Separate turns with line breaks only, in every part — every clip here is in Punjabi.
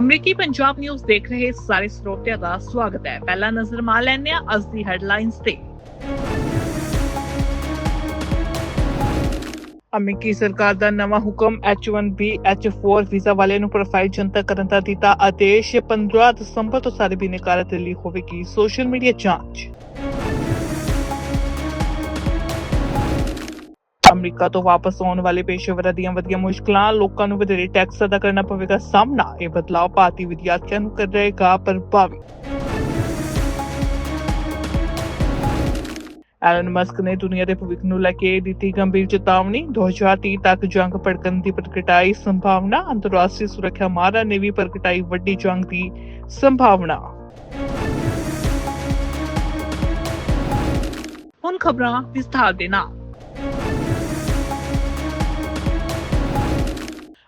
ਅਮਰੀਕੀ ਪੰਜਾਬ ਨਿਊਜ਼ ਦੇਖ ਰਹੇ ਸਾਰੇ ਸਰੋਤਿਆਂ ਦਾ ਸਵਾਗਤ ਹੈ। ਪਹਿਲਾ ਨਜ਼ਰ ਮਾਰ ਲੈਂਦੇ ਹਾਂ ਅੱਜ ਦੀ ਹੈਡਲਾਈਨਸ ਤੇ। ਅਮਰੀਕੀ ਸਰਕਾਰ ਦਾ ਨਵਾਂ ਹੁਕਮ H1B H4 ਵੀਜ਼ਾ ਵਾਲਿਆਂ ਨੂੰ ਪ੍ਰੋਫਾਈਲ ਜਨਤਕ ਕਰਨ ਦਾ ਦਿੱਤਾ ਆਦੇਸ਼। 15 ਦਸੰਬਰ ਤੋਂ ਸਾਰੇ ਬਿਨੇਕਾਰਾਂ ਦੇ ਲਈ ਹੋਵੇਗੀ ਸੋਸ਼ਲ ਮੀਡੀਆ ਜਾਂਚ। ਅਮਰੀਕਾ ਤੋਂ ਵਾਪਸ ਆਉਣ ਵਾਲੇ ਪੇਸ਼ੇਵਰਾਂ ਦੀਆਂ ਵਧੀਆਂ ਮੁਸ਼ਕਲਾਂ, ਲੋਕਾਂ ਨੂੰ ਵਧੇਰੇ ਟੈਕਸ ਅਦਾ ਕਰਨਾ ਪਵੇਗਾ, ਸਾਹਮਣਾ ਇਹ ਬਦਲਾਅ ਭਾਰਤੀ ਵਿਦਿਆਰਥੀਆਂ ਨੂੰ ਕਰੇਗਾ ਪ੍ਰਭਾਵਿਤ ਐਲਨ ਮਸਕ ਨੇ ਦੁਨੀਆ ਦੇ ਭਵਿੱਖ ਨੂੰ ਲੈ ਕੇ ਦਿੱਤੀ ਗੰਭੀਰ ਚੇਤਾਵਨੀ। 2030 ਤੱਕ ਜੰਗ ਭੜਕਣ ਦੀ ਪ੍ਰਗਟਾਈ ਸੰਭਾਵਨਾ। ਅੰਤਰਰਾਸ਼ਟਰੀ ਸੁਰੱਖਿਆ ਮਾਹਰਾਂ ਨੇ ਵੀ ਪ੍ਰਗਟਾਈ ਵੱਡੀ ਜੰਗ ਦੀ ਸੰਭਾਵਨਾ। ਹੁਣ ਖਬਰਾਂ ਵਿਸਥਾਰ ਦੇ ਨਾਲ।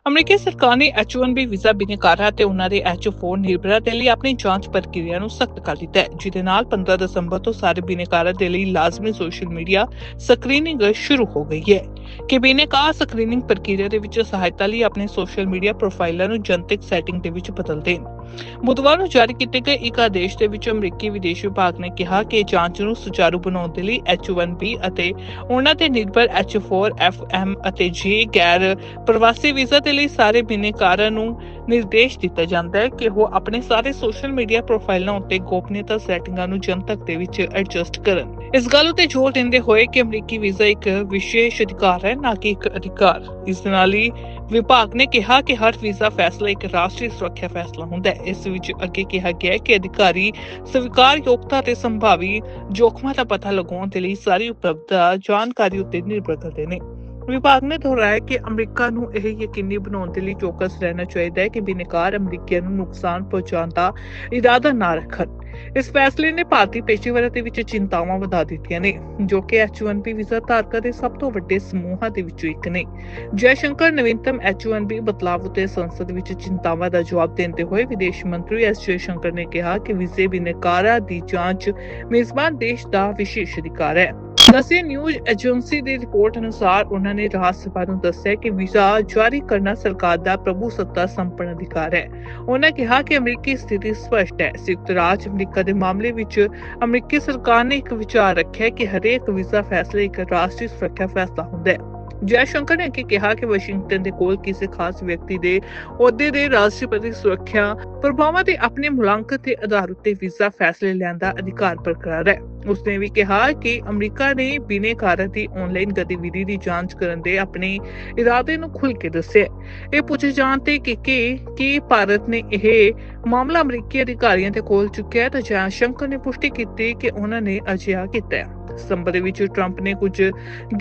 ਅਮਰੀਕੀ ਸਰਕਾਰ ਨੇ H1B ਵੀਜ਼ਾ ਬਿਨੇਕਾਰਾਂ ਤੇ ਉਹਨਾਂ ਦੇ H4 ਨਿਰਭਰਾਂ ਦੇ ਲਈ ਆਪਣੀ ਜਾਂਚ ਪ੍ਰਕਿਰਿਆ ਨੂੰ ਸਖਤ ਕਰ ਦਿੱਤਾ ਹੈ, ਜਿਹਦੇ ਨਾਲ 15 ਦਸੰਬਰ ਤੋਂ ਸਾਰੇ ਬਿਨੇਕਾਰਾਂ ਦੇ ਲਈ ਲਾਜ਼ਮੀ ਸੋਸ਼ਲ ਮੀਡੀਆ ਸਕਰੀਨਿੰਗ ਸ਼ੁਰੂ ਹੋ ਗਈ ਹੈ। ਕਿ ਬਿਨੇਕਾਰ ਸਕਰੀਨਿੰਗ ਪ੍ਰਕਿਰਿਆ ਦੇ ਵਿੱਚ ਸਹਾਇਤਾ ਲਈ ਆਪਣੇ ਸੋਸ਼ਲ ਮੀਡੀਆ ਪ੍ਰੋਫਾਈਲਾਂ ਨੂੰ ਜਨਤਕ ਸੈਟਿੰਗ ਦੇ ਵਿੱਚ ਬਦਲ ਦੇਣ। ਬੁੱਧਵਾਰ ਨੂੰ ਜਾਰੀ ਕੀਤੇ ਗਏ ਇੱਕ ਆਦੇਸ਼ ਦੇ ਵਿੱਚ ਅਮਰੀਕੀ ਵਿਦੇਸ਼ ਵਿਭਾਗ ਨੇ ਕਿਹਾ ਕਿ ਜਾਂਚ ਨੂੰ ਸੁਚਾਰੂ ਬਣਾਉਣ ਦੇ ਲਈ H1B ਅਤੇ ਉਹਨਾਂ ਦੇ ਨਿਰਭਰ H4 FM ਅਤੇ G ਗੈਰ ਪ੍ਰਵਾਸੀ ਵੀਜ਼ਾ ਦੇ ਲਈ ਸਾਰੇ ਬਿਨੇਕਾਰਾਂ ਨੂੰ ਨਿਰਦੇਸ਼ ਦਿੱਤਾ ਜਾਂਦਾ ਹੈ ਕਿ ਉਹ ਆਪਣੇ ਸਾਰੇ ਸੋਸ਼ਲ ਮੀਡੀਆ ਪ੍ਰੋਫਾਈਲਾਂ ਉੱਤੇ ਗੋਪਨੀਯਤਾ ਸੈਟਿੰਗਾਂ ਨੂੰ ਜਨਤਕ ਦੇ ਵਿੱਚ ਐਡਜਸਟ ਕਰਨ। ਇਸ ਗੱਲ ਉਤੇ ਜ਼ੋਰ ਦਿੰਦੇ ਹੋਏ ਕਿ ਅਮਰੀਕੀ ਵੀਜ਼ਾ ਇੱਕ ਵਿਸ਼ੇਸ਼ ਅਧਿਕਾਰ ਹੈ, ਨਾ ਕਿ ਇੱਕ ਅਧਿਕਾਰ। ਇਸ ਨਾਲ ਹੀ ਵਿਭਾਗ ਨੇ ਕਿਹਾ ਕਿ ਹਰ ਵੀਜ਼ਾ ਫੈਸਲਾ ਇੱਕ ਰਾਸ਼ਟਰੀ ਸੁਰੱਖਿਆ ਫੈਸਲਾ ਹੁੰਦਾ ਹੈ। ਇਸ ਵਿੱਚ ਅੱਗੇ ਕਿਹਾ ਗਿਆ ਹੈ ਕਿ ਅਧਿਕਾਰੀ ਸਵੀਕਾਰ ਯੋਗਤਾ ਤੇ ਸੰਭਾਵੀ ਜੋਖਮਾਂ ਦਾ ਪਤਾ ਲਗਾਉਣ ਦੇ ਲਈ ਸਾਰੀ ਉਪਲਬਧਤਾ ਜਾਣਕਾਰੀ ਉੱਤੇ ਨਿਰਭਰ ਕਰਦੇ ਨੇ। ਵਿਭਾਗ ਨੇ ਦੁਹਰਾਇਆ ਕਿ ਅਮਰੀਕਾ ਨੂੰ ਇਹ ਯਕੀਨੀ ਬਣਾਉਣ ਦੇ ਲਈ ਚੌਕਸ ਰਹਿਣਾ ਚਾਹੀਦਾ ਹੈ ਕਿ ਬਿਨੇਕਾਰ ਅਮਰੀਕੀਆਂ ਨੂੰ ਨੁਕਸਾਨ ਪਹੁੰਚਾਉਣ ਦਾ ਇਰਾਦਾ ਨਾ ਰੱਖਣ। ਇਸ ਫੈਸਲੇ ਨੇ ਭਾਰਤੀ ਪੇਸ਼ੇਵਰਾਂ ਦੇ ਵਿੱਚ ਚਿੰਤਾਵਾਂ ਵਧਾ ਦਿੱਤੀਆਂ ਨੇ, ਜੋ ਕਿ H1B ਵੀਜ਼ਾ ਧਾਰਕਾਂ ਦੇ ਸਭ ਤੋਂ ਵੱਡੇ ਸਮੂਹਾਂ ਦੇ ਵਿੱਚੋਂ ਇੱਕ ਨੇ। ਜੈ ਸ਼ੰਕਰ ਨਵੀਨਤਮ H1B ਬਦਲਾਵ ਉਤੇ ਸੰਸਦ ਵਿੱਚ ਚਿੰਤਾਵਾਂ ਦਾ ਜਵਾਬ ਦਿੰਦੇ ਹੋਏ ਵਿਦੇਸ਼ ਮੰਤਰੀ ਐਸ ਜੈ ਸ਼ੰਕਰ ਨੇ ਕਿਹਾ ਕਿ ਵੀਜ਼ੇ ਬਿਨੇਕਾਰਾਂ ਦੀ ਜਾਂਚ ਮੇਜ਼ਬਾਨ ਦੇਸ਼ ਦਾ ਵਿਸ਼ੇਸ਼ ਅਧਿਕਾਰ ਹੈ। ਦੱਸਿਆ ਨਿਊਜ਼ ਏਜੰਸੀ ਦੀ ਰਿਪੋਰਟ ਅਨੁਸਾਰ ਉਹਨਾਂ ਨੇ ਰਾਜ ਸਭਾ ਨੂੰ ਦੱਸਿਆ ਕਿ ਵੀਜ਼ਾ ਜਾਰੀ ਕਰਨਾ ਸਰਕਾਰ ਦਾ ਪ੍ਰਭੂ ਸੱਤਾ ਸੰਪन्न ਅਧਿਕਾਰ ਹੈ। ਉਹਨਾਂ ਕਿਹਾ ਕਿ ਅਮਰੀਕੀ ਸਥਿਤੀ ਸਪਸ਼ਟ ਹੈ। ਸੰਯੁਕਤ ਰਾਜ ਅਮਰੀਕਾ ਦੇ ਮਾਮਲੇ ਵਿੱਚ ਅਮਰੀਕੀ ਸਰਕਾਰ ਨੇ ਇੱਕ ਵਿਚਾਰ ਰੱਖਿਆ ਕਿ ਹਰੇਕ ਵੀਜ਼ਾ ਫੈਸਲਾ ਇੱਕ ਰਾਸ਼ਟਰੀ ਸੁਰੱਖਿਆ ਫੈਸਲਾ ਹੁੰਦਾ ਹੈ। ਜੈਸ਼ੰਕਰ ਨੇ ਅੱਗੇ ਕਿਹਾ ਕਿ ਵਾਸ਼ਿੰਗਟਨ ਦੇ ਕੋਲ ਕਿਸੇ ਖਾਸ ਵਿਅਕਤੀ ਦੇ ਅਹੁਦੇ ਦੇ ਰਾਸ਼ਟਰਪਤੀ ਸੁਰੱਖਿਆ ਪ੍ਰਭਾਵਾਂ ਦੇ ਆਪਣੇ ਮੁਲਾਂਕਣ ਦੇ ਆਧਾਰ ਉੱਤੇ ਵੀਜ਼ਾ ਫੈਸਲੇ ਲੈਣ ਦਾ ਅਧਿਕਾਰ ਬਰਕਰਾਰ ਹੈ। ਉਸਨੇ ਵੀ ਕਿਹਾ ਕਿ ਅਮਰੀਕਾ ਨੇ ਬਿਨੇਕਾਰਾਂ ਦੀ ਆਨਲਾਈਨ ਗਤੀਵਿਧੀ ਦੀ ਜਾਂਚ ਕਰਨ ਦੇ ਆਪਣੇ ਇਰਾਦੇ ਨੂੰ ਖੁੱਲ੍ਹ ਕੇ ਦੱਸਿਆ। ਇਹ ਪੁੱਛੇ ਜਾਣ ਤੇ ਕਿ ਕਿ ਭਾਰਤ ਨੇ ਇਹ ਮਾਮਲਾ ਅਮਰੀਕੀ ਅਧਿਕਾਰੀਆਂ ਦੇ ਕੋਲ ਚੁੱਕਿਆ ਤਾਂ ਜੈ ਨੇ ਪੁਸ਼ਟੀ ਕੀਤੀ ਕਿ ਉਹਨਾਂ ਨੇ ਅਜਿਹਾ ਕੀਤਾ ਹੈ। ਦਸੰਬਰ ਵਿੱਚ ਟਰੰਪ ਨੇ ਕੁਝ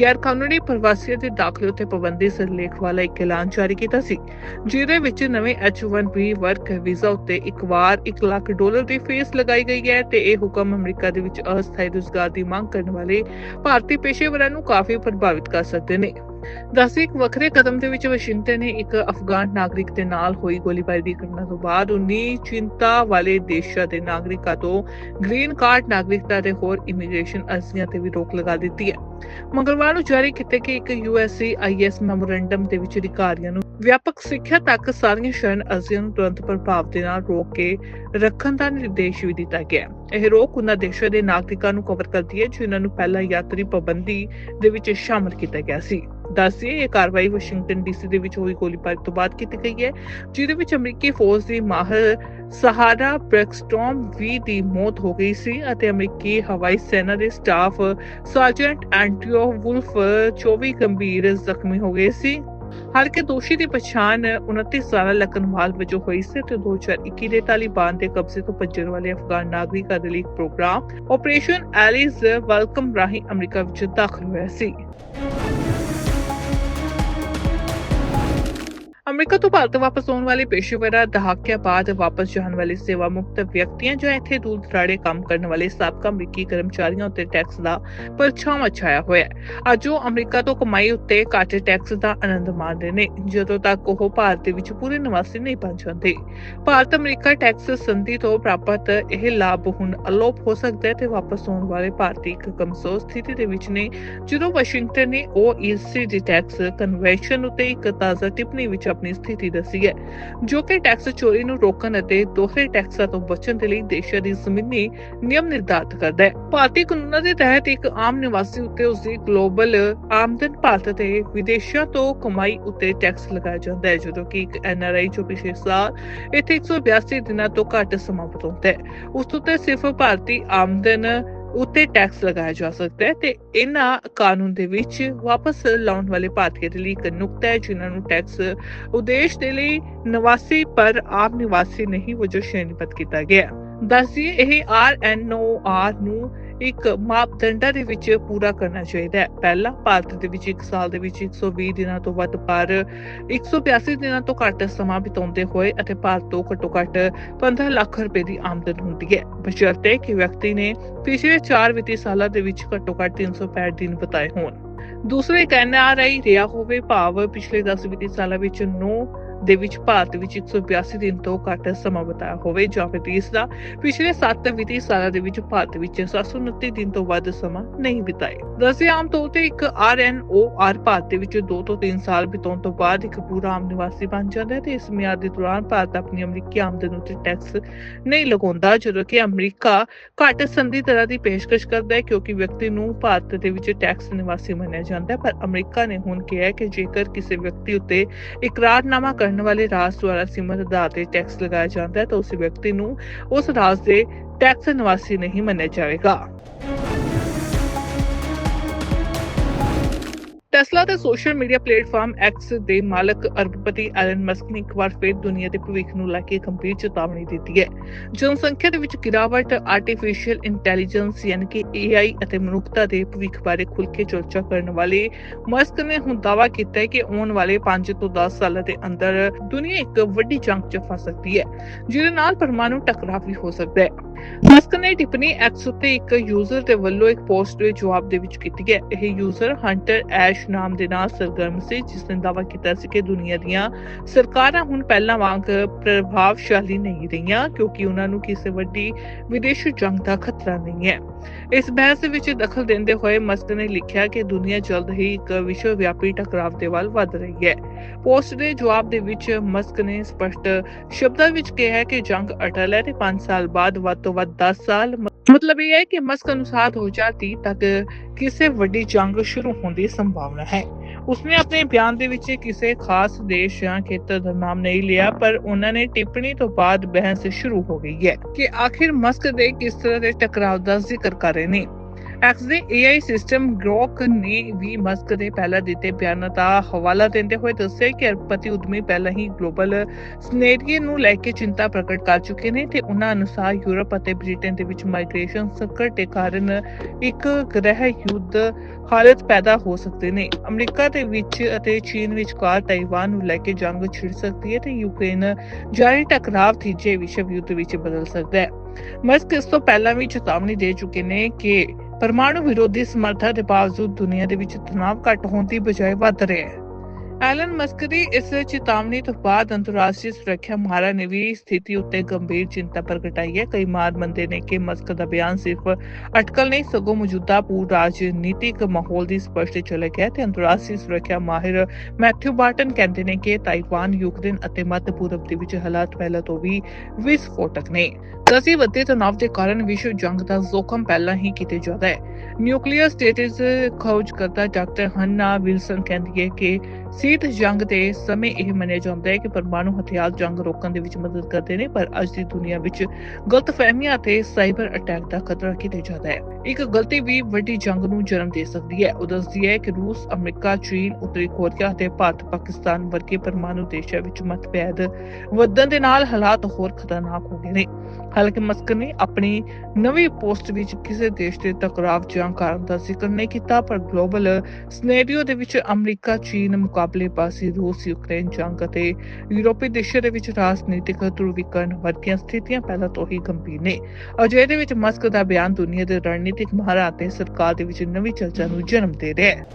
ਗੈਰ ਕਾਨੂੰਨੀ ਪ੍ਰਵਾਸੀਆਂ ਦੇ ਦਾਖਲੇ ਉੱਤੇ ਪਾਬੰਦੀ ਸਿਰਲੇਖ ਵਾਲਾ ਇੱਕ ਐਲਾਨ ਜਾਰੀ ਕੀਤਾ ਸੀ, ਜਿਹਦੇ ਵਿੱਚ ਨਵੇਂ H1B ਵਰਕ ਵੀਜ਼ਾ ਉੱਤੇ ਇੱਕ ਵਾਰ 1 ਲੱਖ ਡਾਲਰ ਦੀ ਫੀਸ ਲਗਾਈ ਗਈ ਹੈ ਤੇ ਇਹ ਹੁਕਮ ਅਮਰੀਕਾ ਦੇ ਵਿੱਚ ਅਸਥਾਈ ਰੁਜ਼ਗਾਰ ਦੀ ਮੰਗ ਕਰਨ ਵਾਲੇ ਭਾਰਤੀ ਪੇਸ਼ੇਵਰਾਂ ਨੂੰ ਕਾਫੀ ਪ੍ਰਭਾਵਿਤ ਕਰ ਸਕਦੇ ਨੇ। ਦੱਸੀ ਇੱਕ ਵੱਖਰੇ ਕਦਮ ਦੇ ਵਿੱਚ ਵਾਸ਼ਿੰਗਟਨ ਨੇ ਇੱਕ ਅਫਗਾਨ ਨਾਗਰਿਕ ਦੇ ਨਾਲ ਹੋਈ ਗੋਲੀਬਾਰੀ ਦੀ ਘਟਨਾ ਤੋਂ ਬਾਅਦ 19 ਚਿੰਤਾ ਵਾਲੇ ਦੇਸ਼ਾਂ ਦੇ ਨਾਗਰਿਕਾਂ ਤੋਂ ਗ੍ਰੀਨ ਕਾਰਡ ਨਾਗਰਿਕਤਾ ਤੇ ਹੋਰ ਇਮੀਗ੍ਰੇਸ਼ਨ ਅਰਜ਼ੀਆਂ ਤੇ ਵੀ ਰੋਕ ਲਗਾ ਦਿੱਤੀ ਹੈ। ਮੰਗਲਵਾਰ ਨੂੰ ਜਾਰੀ ਕੀਤੇ ਗਏ ਇੱਕ USCIS ਮੈਮੋਰੈਂਡਮ ਦੇ ਵਿੱਚ ਅਧਿਕਾਰੀਆਂ ਨੂੰ ਵਿਆਪਕ ਸਿੱਖਿਆ ਤੱਕ ਸਾਰੀਆਂ ਸ਼ਰਨ ਅਰਜ਼ੀਆਂ ਨੂੰ ਤੁਰੰਤ ਪ੍ਰਭਾਵ ਦੇ ਨਾਲ ਰੋਕ ਕੇ ਰੱਖਣ ਦਾ ਨਿਰਦੇਸ਼ ਵੀ ਦਿੱਤਾ ਗਿਆ ਹੈ। ਇਹ ਰੋਕ ਉਹਨਾਂ ਦੇਸ਼ਾਂ ਦੇ ਨਾਗਰਿਕਾਂ ਨੂੰ ਕਵਰ ਕਰਦੀ ਹੈ, ਜਿਨ੍ਹਾਂ ਨੂੰ ਪਹਿਲਾਂ ਯਾਤਰੀ ਪਾਬੰਦੀ ਦੇ ਵਿੱਚ ਸ਼ਾਮਲ ਕੀਤਾ ਗਿਆ ਸੀ। ਦੱਸਿਏ ਇਹ ਕਾਰਵਾਈ ਵਾਸ਼ਿੰਗਟਨ ਡੀਸੀ ਦੇ ਵਿੱਚ ਹੋਈ ਗੋਲੀਬਾਰੀ ਤੋਂ ਬਾਅਦ ਕੀਤੀ ਗਈ ਹੈ, ਜਿਹਦੇ ਵਿੱਚ ਅਮਰੀਕੀ ਫੌਜ ਦੀ ਮਾਹਰ ਸਹਾਰਾ ਬ੍ਰੈਕਸਟੋਮ ਵੀ ਦੀ ਮੌਤ ਹੋ ਗਈ ਸੀ ਅਤੇ ਅਮਰੀਕੀ ਹਵਾਈ ਸੈਨਾ ਦੇ ਸਟਾਫ ਸਰਜੈਂਟ ਐਂਟੀਓ ਵੁਲਫ 24 ਗੰਭੀਰ ਜ਼ਖਮੀ ਹੋ ਗਏ ਸੀ। ਹਾਲਾਂਕਿ ਦੋਸ਼ੀ ਦੀ ਪਛਾਣ 29 ਸਾਲਾ ਲਕਨਵਾਲ ਵਜੋਂ ਹੋਈ ਸੀ ਤੇ 2021 ਦੇ ਤਾਲਿਬਾਨ ਦੇ ਕਬਜ਼ੇ ਤੋਂ ਭੱਜਣ ਵਾਲੇ ਅਫਗਾਨ ਨਾਗਰਿਕਾਂ ਦੇ ਲਈ ਇੱਕ ਪ੍ਰੋਗਰਾਮ ਆਪਰੇਸ਼ਨ ਐਲੀਜ਼ ਵੈਲਕਮ ਰਾਹੀਂ ਅਮਰੀਕਾ ਵਿੱਚ ਦਾਖਲ ਹੋਇਆ ਸੀ। ਅਮਰੀਕਾ ਤੋਂ ਭਾਰਤ ਵਾਪਸ ਆਉਣ ਵਾਲੇ ਪੇਸ਼ੇਵਰਾਂ ਦਹਾਕਿਆਂ ਬਾਅਦ ਵਾਪਸ ਜਾਣ ਵਾਲੇ ਸੇਵਾ ਮੁਕਤ ਵਿਅਕਤੀਆਂ ਜਾਂ ਇੱਥੇ ਦੂਰ ਦਰਾੜੇ ਕੰਮ ਕਰਨ ਵਾਲੇ ਸਾਬਕਾ ਅਮਰੀਕੀ ਕਰਮਚਾਰੀਆਂ ਉੱਤੇ ਟੈਕਸ ਦਾ ਪਰਛਾਵਾਂ ਛਾਇਆ ਹੋਇਆ ਹੈ। ਅੱਜ ਉਹ ਅਮਰੀਕਾ ਤੋਂ ਕਮਾਈ ਉੱਤੇ ਘੱਟ ਟੈਕਸ ਦਾ ਆਨੰਦ ਮਾਣਦੇ ਨੇ, ਜਦੋਂ ਤੱਕ ਉਹ ਭਾਰਤ ਵਿੱਚ ਪੂਰੇ ਨਿਵਾਸੀ ਨਹੀਂ ਬਣ ਜਾਂਦੇ। ਭਾਰਤ ਅਮਰੀਕਾ ਟੈਕਸ ਸੰਧੀ ਤੋਂ ਪ੍ਰਾਪਤ ਇਹ ਲਾਭ ਹੁਣ ਅਲੋਪ ਹੋ ਸਕਦਾ ਹੈ ਤੇ ਵਾਪਸ ਆਉਣ ਵਾਲੇ ਭਾਰਤੀ ਇੱਕ ਕਮਜ਼ੋਰ ਸਥਿਤੀ ਦੇ ਵਿੱਚ ਨੇ, ਜਦੋਂ ਵਾਸ਼ਿੰਗਟਨ ਨੇ OECD ਟੈਕਸ ਕਨਵੈਨਸ਼ਨ ਉਤੇ ਇੱਕ ਤਾਜ਼ਾ ਟਿੱਪਣੀ ਵਿੱਚ ਆਪਣੀ ਸਥਿਤੀ ਦੱਸੀ ਹੈ, ਜੋ ਕਿ ਟੈਕਸ ਚੋਰੀ ਨੂੰ ਰੋਕਣ ਅਤੇ ਦੋਹਰੇ ਟੈਕਸਾਂ ਤੋਂ ਬਚਣ ਦੇ ਲਈ ਦੇਸ਼ਾਂ ਦੀ ਜ਼ਮੀਨੀ ਨਿਯਮ ਨਿਰਧਾਰਤ ਕਰਦਾ ਹੈ। ਭਾਰਤੀ ਕਾਨੂੰਨਾਂ ਦੇ ਤਹਿਤ ਇੱਕ ਆਮ ਨਿਵਾਸੀ ਉੱਤੇ ਉਸਦੀ ਗਲੋਬਲ ਆਮਦਨ ਭਾਰਤ ਅਤੇ ਵਿਦੇਸ਼ਾਂ ਤੋਂ ਕਮਾਈ ਉੱਤੇ ਟੈਕਸ ਲਗਾਇਆ ਜਾਂਦਾ ਹੈ, ਜਦੋਂ ਕਿ ਇੱਕ ਐਨਆਰਆਈ ਜੋ ਪਿਛਲੇ ਸਾਲ ਇੱਥੇ 182 ਦਿਨਾਂ ਤੋਂ ਘੱਟ ਸਮਾਂ ਬਿਤਾਉਂਦਾ ਹੈ। ਉਸ ਉੱਤੇ ਸਿਰਫ ਭਾਰਤੀ ਆਮਦਨ ਉੱਤੇ ਟੈਕਸ ਲਗਾਇਆ ਜਾ ਸਕਦਾ ਹੈ ਤੇ ਇਹਨਾਂ ਕਾਨੂੰਨ ਦੇ ਵਿੱਚ ਵਾਪਸ ਲਾਉਣ ਵਾਲੇ ਭਾਰਤੀਆਂ ਦੇ ਲਈ ਇੱਕ ਨੁਕਤਾ ਹੈ ਜਿਨ੍ਹਾਂ ਨੂੰ ਟੈਕਸ ਉਦੇਸ਼ ਦੇ ਲਈ ਨਿਵਾਸੀ ਪਰ ਆਮ ਨਿਵਾਸੀ ਨਹੀਂ ਵਜੋਂ ਸ਼੍ਰੇਣੀਬੱਧ ਕੀਤਾ ਗਿਆ ਦੱਸਿਏ ਇਹ ਆਰ ਐਨ ਓ ਆਰ ਨੂੰ ਇੱਕ ਮਾਪਦੰਡਾਂ ਦੇ ਵਿੱਚ ਪੂਰਾ ਕਰਨਾ ਚਾਹੀਦਾ ਹੈ। ਪਹਿਲਾ ਭਾਰਤ ਦੇ ਵਿੱਚ ਇੱਕ ਸਾਲ ਦੇ ਵਿੱਚ 120 ਦਿਨਾਂ ਤੋਂ ਵੱਧ ਪਰ 182 ਦਿਨਾਂ ਤੋਂ ਘੱਟ ਸਮਾਂ ਬਿਤਾਉਂਦੇ ਹੋਏ ਅਤੇ ਭਾਰਤ ਤੋਂ ਘੱਟੋ ਘੱਟ 15 ਲੱਖ ਰੁਪਏ ਦੀ ਆਮਦਨ ਹੁੰਦੀ ਹੈ। ਬਸ਼ਰਤੇ ਕਿ ਵਿਅਕਤੀ ਨੇ ਪਿਛਲੇ 4 ਵਿੱਤੀ ਸਾਲਾਂ ਦੇ ਵਿੱਚ ਘੱਟੋ ਘੱਟ 365 ਦਿਨ ਬਿਤਾਏ ਹੋਣ। ਦੂਸਰੇ ਕਹਿਣਾ ਆ ਰਹੀ ਰਿਹਾ ਹੋਵੇ, ਭਾਵ ਪਿਛਲੇ 10 ਵਿੱਤੀ ਸਾਲਾਂ ਵਿੱਚ 9 ਦੇ ਵਿੱਚ ਭਾਰਤ ਵਿੱਚ 182 ਦਿਨ ਤੋਂ ਘੱਟ ਸਮਾਂ ਬਿਤਾਇਆ ਹੋਵੇ ਜਾਂ ਫਿਰ ਤੀਸਰਾ ਪਿਛਲੇ 7 ਵਿੱਤੀ ਸਾਲਾਂ ਦੇ ਵਿੱਚ ਭਾਰਤ ਵਿੱਚ 729 ਦਿਨ ਤੋਂ ਵੱਧ ਸਮਾਂ ਨਹੀਂ ਬਿਤਾਏ। ਦਸੇ ਆਮ ਤੌਰ ਤੇ ਇੱਕ ਆਰ ਭਾਰਤ ਦੇ ਵਿੱਚ 2 ਤੋਂ 3 ਸਾਲ ਬਿਤਾਉਣ ਤੋਂ ਬਾਅਦ ਇੱਕ ਪੂਰਾ ਆਮ ਨਿਵਾਸੀ ਬਣ ਜਾਂਦਾ ਹੈ ਤੇ ਇਸ ਮਿਆਦ ਦੇ ਦੌਰਾਨ ਭਾਰਤ ਆਪਣੀ ਅਮਰੀਕੀ ਆਮਦਨ ਉੱਤੇ ਟੈਕਸ ਨਹੀਂ ਲਗਾਉਂਦਾ, ਜਦੋਂ ਕਿ ਅਮਰੀਕਾ ਘੱਟ ਸੰਧੀ ਤਰ੍ਹਾਂ ਦੀ ਪੇਸ਼ਕਸ਼ ਕਰਦਾ ਹੈ ਕਿਉਂਕਿ ਵਿਅਕਤੀ ਨੂੰ ਭਾਰਤ ਦੇ ਵਿੱਚ ਟੈਕਸ ਨਿਵਾਸੀ ਮੰਨਿਆ ਜਾਂਦਾ ਹੈ। ਪਰ ਅਮਰੀਕਾ ਨੇ ਹੁਣ ਕਿਹਾ ਕਿ ਜੇਕਰ ਕਿਸੇ ਵਿਅਕਤੀ ਉੱਤੇ ਇਕਰਾਰਨਾਮਾ ਕਰ ਕਰਨ ਵਾਲੇ ਰਾਜ ਦੁਆਰਾ ਸੀਮਤ ਆਧਾਰ ਤੇ ਟੈਕਸ ਲਗਾਇਆ ਜਾਂਦਾ ਹੈ, ਤਾਂ ਉਸ ਵਿਅਕਤੀ ਨੂੰ ਉਸ ਰਾਜ ਦੇ ਟੈਕਸ ਨਿਵਾਸੀ ਨਹੀਂ ਮੰਨਿਆ ਜਾਵੇਗਾ। ਟੈਸਲਾ ਦੇ ਸੋਸ਼ਲ ਮੀਡੀਆ ਪਲੇਟਫਾਰਮ X ਦੇ ਮਾਲਕ ਅਰਬਪਤੀ ਐਲਨ ਮਸਕ ਨੇ ਇੱਕ ਵਾਰ ਫਿਰ ਦੁਨੀਆ ਦੇ ਭਵਿੱਖ ਨੂੰ ਲੈ ਕੇ ਗੰਭੀਰ ਚੇਤਾਵਨੀ ਦਿੱਤੀ ਹੈ। ਜਨਸੰਖਿਆ ਦੇ ਵਿੱਚ ਗਿਰਾਵਟ ਆਰਟੀਫੀਸ਼ੀਅਲ ਇੰਟੈਲੀਜੈਂਸ ਯਾਨੀ ਕਿ AI ਅਤੇ ਮਨੁੱਖਤਾ ਦੇ ਭਵਿੱਖ ਬਾਰੇ ਖੁੱਲ੍ਹ ਕੇ ਚਰਚਾ ਕਰਨ ਵਾਲੇ ਮਸਕ ਨੇ ਹੁਣ ਦਾਅਵਾ ਕੀਤਾ ਹੈ ਕਿ ਆਉਣ ਵਾਲੇ 5 ਤੋਂ 10 ਸਾਲਾਂ ਦੇ ਅੰਦਰ ਦੁਨੀਆ ਇੱਕ ਵੱਡੀ ਜੰਗ 'ਚ ਫਸ ਸਕਦੀ ਹੈ, ਜਿਹਦੇ ਨਾਲ ਪਰਮਾਣੂ ਟਕਰਾਅ ਵੀ ਹੋ ਸਕਦਾ ਹੈ। ਮਸਕ ਨੇ ਟਿੱਪਣੀ ਐਕਸ ਉੱਤੇ ਇੱਕ ਯੂਜ਼ਰ ਦੇ ਵੱਲੋਂ ਇੱਕ ਪੋਸਟ ਦੇ ਜਵਾਬ ਦੇ ਵਿੱਚ ਕੀਤੀ ਹੈ। ਇਹ ਯੂਜ਼ਰ ਹੰਟਰ ਐਸ਼ ਨਾਮ ਦੇ ਨਾਲ ਸਰਗਰਮ ਸੀ, ਜਿਸ ਨੇ ਦਾਅਵਾ ਕੀਤਾ ਸੀ ਕਿ ਦੁਨੀਆ ਦੀਆਂ ਸਰਕਾਰਾਂ ਹੁਣ ਪਹਿਲਾਂ ਵਾਂਗ ਪ੍ਰਭਾਵਸ਼ਾਲੀ ਨਹੀਂ ਰਹੀਆਂ, ਕਿਉਂਕਿ ਉਹਨਾਂ ਨੂੰ ਕਿਸੇ ਵੱਡੀ ਵਿਦੇਸ਼ੀ ਜੰਗ ਦਾ ਖਤਰਾ ਨਹੀਂ ਹੈ। ਇਸ ਬਹਿਸ ਦੇ ਵਿੱਚ ਦਖਲ ਦਿੰਦੇ ਹੋਏ ਮਸਕ ਨੇ ਲਿਖਿਆ ਕਿ ਦੁਨੀਆ ਜਲਦ ਹੀ ਇੱਕ ਵਿਸ਼ਵ ਵਿਆਪੀ ਟਕਰਾਅ ਦੇ ਵੱਲ ਵੱਧ ਰਹੀ ਹੈ। ਪੋਸਟ ਦੇ ਜਵਾਬ ਦੇ ਵਿੱਚ ਮਸਕ ਨੇ ਸਪਸ਼ਟ ਸ਼ਬਦਾਂ ਵਿੱਚ ਕਿਹਾ ਕਿ ਜੰਗ ਅਟਲ ਹੈ ਤੇ 5 ਸਾਲ ਬਾਅਦ ਵੱਧ ਤੋਂ ਵੱਧ 10 ਸਾਲ ਮਤਲਬ ਇਹ ਹੈ ਕਿ ਮਸਕ ਅਨੁਸਾਰ 2030 ਤੱਕ ਕਿਸੇ ਵੱਡੀ ਜੰਗ ਸ਼ੁਰੂ ਹੋਣ ਦੀ ਸੰਭਾਵਨਾ ਹੈ। ਉਸਨੇ ਆਪਣੇ ਬਿਆਨ ਦੇ ਵਿੱਚ ਕਿਸੇ ਖਾਸ ਦੇਸ਼ ਜਾਂ ਖੇਤਰ ਦਾ ਨਾਮ ਨਹੀਂ ਲਿਆ, ਪਰ ਉਹਨਾਂ ਨੇ ਟਿੱਪਣੀ ਤੋਂ ਬਾਅਦ ਬਹਿਸ ਸ਼ੁਰੂ ਹੋ ਗਈ ਹੈ ਕਿ ਆਖਿਰ ਮਸਕ ਦੇ ਕਿਸ ਤਰ੍ਹਾਂ ਦੇ ਟਕਰਾਅ ਦਾ ਜ਼ਿਕਰ ਕਰ ਰਹੇ ਨੇ। ਐਕਸ ਦੇ AI ਸਿਸਟਮ ਗ੍ਰੋਕ ਨੇ ਵੀ ਮਸਕ ਦੇ ਪਹਿਲਾਂ ਦਿੱਤੇ ਬਿਆਨਾਂ ਦਾ ਹਵਾਲਾ ਦਿੰਦੇ ਹੋਏ ਦੱਸਿਆ ਕਿ ਅਰਬਪਤੀ ਉਦਮੀ ਪਹਿਲਾਂ ਹੀ ਗਲੋਬਲ ਸਨੇਰੀਏ ਨੂੰ ਲੈ ਕੇ ਚਿੰਤਾ ਪ੍ਰਗਟ ਕਰ ਚੁੱਕੇ ਨੇ ਤੇ ਉਹਨਾਂ ਅਨੁਸਾਰ ਯੂਰਪ ਅਤੇ ਬ੍ਰਿਟੇਨ ਦੇ ਵਿੱਚ ਮਾਈਗ੍ਰੇਸ਼ਨ ਸੰਕਟ ਦੇ ਕਾਰਨ ਇੱਕ ਗ੍ਰਹਿ ਯੁੱਧ ਹਾਲਤ ਪੈਦਾ ਹੋ ਸਕਦੇ ਨੇ। ਅਮਰੀਕਾ ਦੇ ਵਿੱਚ ਅਤੇ ਚੀਨ ਵਿਚਕਾਰ ਤਾਈਵਾਨ ਨੂੰ ਲੈ ਕੇ ਜੰਗ ਛਿੜ ਸਕਦੀ ਹੈ ਤੇ ਯੂਕਰੇਨ ਜਾਰੀ ਟਕਰਾਵ ਤੀਜੇ ਵਿਸ਼ਵ ਯੁੱਧ ਵਿੱਚ ਬਦਲ ਸਕਦਾ ਹੈ। ਮਸਕ ਇਸ ਤੋਂ ਪਹਿਲਾਂ ਵੀ ਚੇਤਾਵਨੀ ਦੇ ਚੁੱਕੇ ਨੇ ਕਿ ਪਰਮਾਣੂ ਵਿਰੋਧੀ ਸਮਰਥਾ ਦੇ ਬਾਵਜੂਦ ਦੁਨੀਆ ਦੇ ਵਿੱਚ ਤਣਾਅ ਘੱਟ ਹੋਣ ਦੀ ਬਜਾਏ ਵੱਧ ਰਿਹਾ ਹੈ। ਐਲਨ ਮਸਕ ਦੀ ਇਸ ਚੇਤਾਵਨੀ ਤੋਂ ਬਾਅਦ ਅੰਤਰਰਾਸ਼ਟਰੀ ਸੁਰੱਖਿਆ ਮਾਹਰਾਂ ਨੇ ਵੀ ਸਥਿਤੀ ਉੱਤੇ ਗੰਭੀਰ ਚਿੰਤਾ ਪ੍ਰਗਟਾਈ ਹੈ। ਕਈ ਮਾਰ ਮੰਨਦੇ ਨੇ ਕਿ ਮਸਕ ਦਾ ਬਿਆਨ ਸਿਰਫ ਅਟਕਲ ਨਹੀਂ, ਸਗੋਂ ਮੌਜੂਦਾ ਪੂਰ ਰਾਜਨੀਤਿਕ ਮਾਹੌਲ ਦੀ ਸਪਸ਼ਟ ਝਲਕ ਹੈ ਤੇ ਅੰਤਰਰਾਸ਼ਟਰੀ ਸੁਰੱਖਿਆ ਮਾਹਿਰ ਮੈਥਿਊ ਬਾਰਟਨ ਕਹਿੰਦੇ ਨੇ ਕਿ ਤਾਈਵਾਨ ਯੂਕਰੇਨ ਅਤੇ ਮੱਧ ਪੂਰਬ ਦੇ ਵਿੱਚ ਹਾਲਾਤ ਪਹਿਲਾਂ ਤੋਂ ਵੀ ਵਿਸਫੋਟਕ ਨੇ। ਦਸੀ ਵੱਧੇ ਤਣਾਅ ਦੇ ਕਾਰਨ ਵਿਸ਼ਵ ਜੰਗ ਦਾ ਜ਼ੋਖਮ ਪਹਿਲਾਂ ਹੀ ਕਿਤੇ ਜ਼ਿਆਦਾ ਹੈ। ਨਿਊਕਲੀਅਰ ਸਟੇਟਸ ਖੋਜ ਕਰਤਾ ਡਾਕਟਰ ਹੰਨਾ ਵਿਲਸਨ ਕਹਿੰਦੀ ਹੈ ਕਿ ਸੀਤ ਜੰਗ ਦੇ ਸਮੇਂ ਇਹ ਮੰਨਿਆ ਜਾਂਦਾ ਹੈ ਕਿ ਪਰਮਾਣੂ ਹਥਿਆਰ ਜੰਗ ਰੋਕਣ ਦੇ ਵਿੱਚ ਮਦਦ ਕਰਦੇ ਨੇ, ਪਰ ਅੱਜ ਦੀ ਦੁਨੀਆ ਵਿੱਚ ਗਲਤਫਹਿਮੀਆਂ ਅਤੇ ਸਾਈਬਰ ਅਟੈਕ ਦਾ ਖਤਰਾ ਕਿਤੇ ਜ਼ਿਆਦਾ ਹੈ। ਇੱਕ ਗਲਤੀ ਵੀ ਵੱਡੀ ਜੰਗ ਨੂੰ ਜਨਮ ਦੇ ਸਕਦੀ ਹੈ। ਉਹ ਦੱਸਦੀ ਹੈ ਕਿ ਰੂਸ, ਅਮਰੀਕਾ, ਚੀਨ, ਉੱਤਰੀ ਕੋਰੀਆ ਅਤੇ ਭਾਰਤ, ਪਾਕਿਸਤਾਨ ਵਰਗੇ ਪਰਮਾਣੂ ਦੇਸ਼ਾਂ ਵਿੱਚ ਮਤਭੇਦ ਵਧਣ ਦੇ ਨਾਲ ਹਾਲਾਤ ਹੋਰ ਖਤਰਨਾਕ ਹੋ ਗਏ ਨੇ। ਹਾਲਾਂਕਿ ਮਸਕ ਨੇ ਆਪਣੀ ਨਵੀਂ ਪੋਸਟ ਵਿੱਚ ਕਿਸੇ ਦੇਸ਼ ਦੇ ਟਕਰਾਵ ਜਾਂ ਕਾਰਨ ਦਾ ਜ਼ਿਕਰ ਨਹੀਂ ਕੀਤਾ, ਪਰ ਗਲੋਬਲ ਸਿਨੈਰੀਓ ਦੇ ਵਿੱਚ ਅਮਰੀਕਾ, ਚੀਨ ਮੁਕਾਬਲੇਬਾਜ਼ੀ ਰੂਸ, ਯੂਕਰੇਨ, ਜੰਗ ਅਤੇ ਯੂਰਪੀ ਦੇਸ਼ਾਂ ਦੇ ਵਿੱਚ ਰਾਜਨੀਤਿਕ ਧਰੁਵੀਕਰਨ ਵਰਗੀਆਂ ਸਥਿਤੀਆਂ ਪਹਿਲਾਂ ਤੋਂ ਹੀ ਗੰਭੀਰ ਨੇ। ਅਜਿਹੇ ਦੇ ਵਿੱਚ ਮਸਕ ਦਾ ਬਿਆਨ ਦੁਨੀਆ ਦੇ ਰਣਨੀਤਿਕ ਮਹਾਰਾ ਅਤੇ ਸਰਕਾਰ ਦੇ ਵਿੱਚ ਨਵੀਂ ਚਰਚਾ ਨੂੰ ਜਨਮ ਦੇ ਰਿਹਾ ਹੈ।